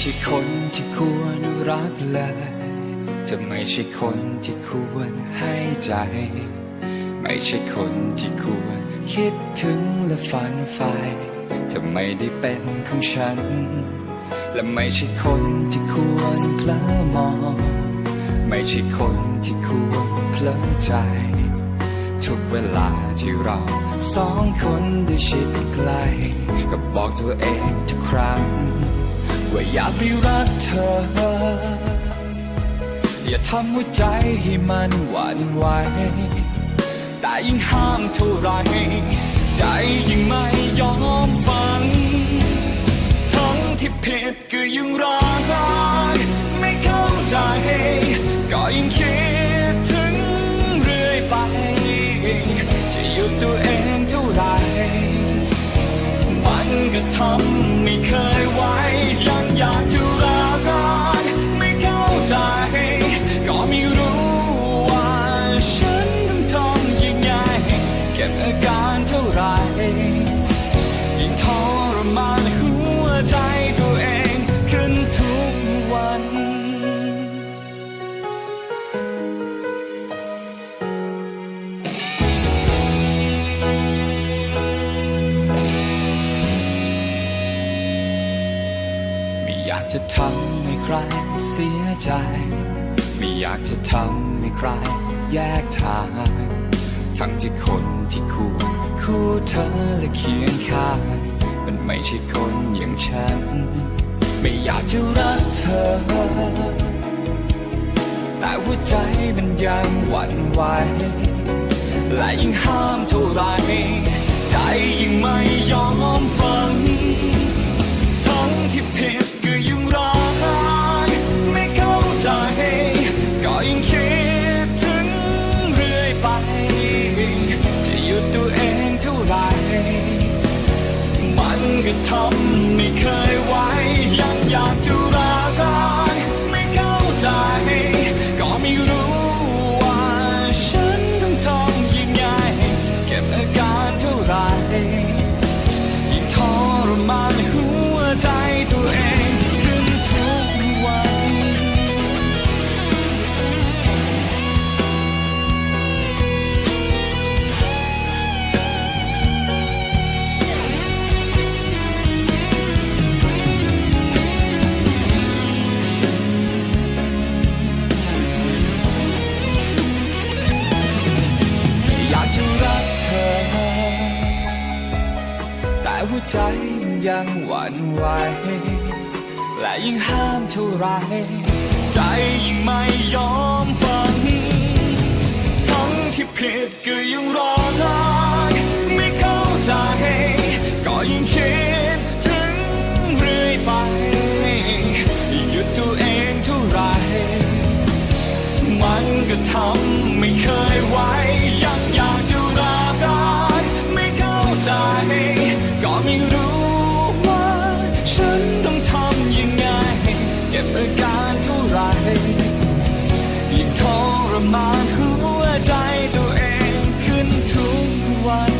ช่คนที่ควรรักเลยจะไม่ใช่คนที่ควรให้ใจ ไม่ใช่คนที่ควรคิดถึงและฝันใฝ่จะไม่ได้เป็นของฉัน และไม่ใช่คนที่ควรเพลอมอง ไม่ใช่คนที่ควรเพลอใจ ทุกเวลาที่เราสองคนได้ชิดใกล้ก็บอกตัวเองทุกครั้ง ว่าอย่าไปรักเธอ อย่าทำหัวใจให้มันหวั่นไหวแต่ยิ่งห้ามเท่าไร ใจยิ่งไม่ยอมฟัง ทั้งที่ผิดก็ยังรักไม่เข้าใจ ก็ยังคิดถึงเรื่อยไป จะหยุดตัวเองเท่าไหรมันก็ทำ ไม่อยากจะทำให้ใครเสียใจ ไม่อยากจะทำให้ใครแยกทาง ทั้งที่คนที่คู่คู่เธอและเคียงข้างมันไม่ใช่คนอย่างฉัน ไม่อยากจะรักเธอ แต่หัวใจมันยังหวั่นไหวและยิ่งห้ามเท่าไรใจยิ่งไม่ยอมฟัง ทำไม่เคยไหวยังอยากจะรักไม่เข้าใจ ก็ไม่รู้ว่าฉันต้องทำยังไง เก็บอาการเท่าไหร แต่หัวใจยังหวั่นไหวและยิ่งห้ามเท่าไร ใจยิ่งไม่ยอมฟัง ทั้งที่ผิดก็ยังรอได้ไม่เข้าใจ ก็ยิ่งคิดถึงเรื่อยไปหยุดตัวเองเท่าไร มันก็ทำไม่เคยไหว มานหัวใจตัวเองขึ้นทุกวัน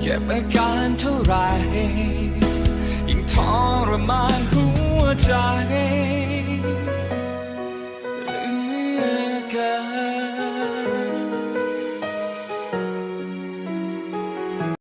เก็บอาการเท่าไรยิ่งทรมานหัวใจ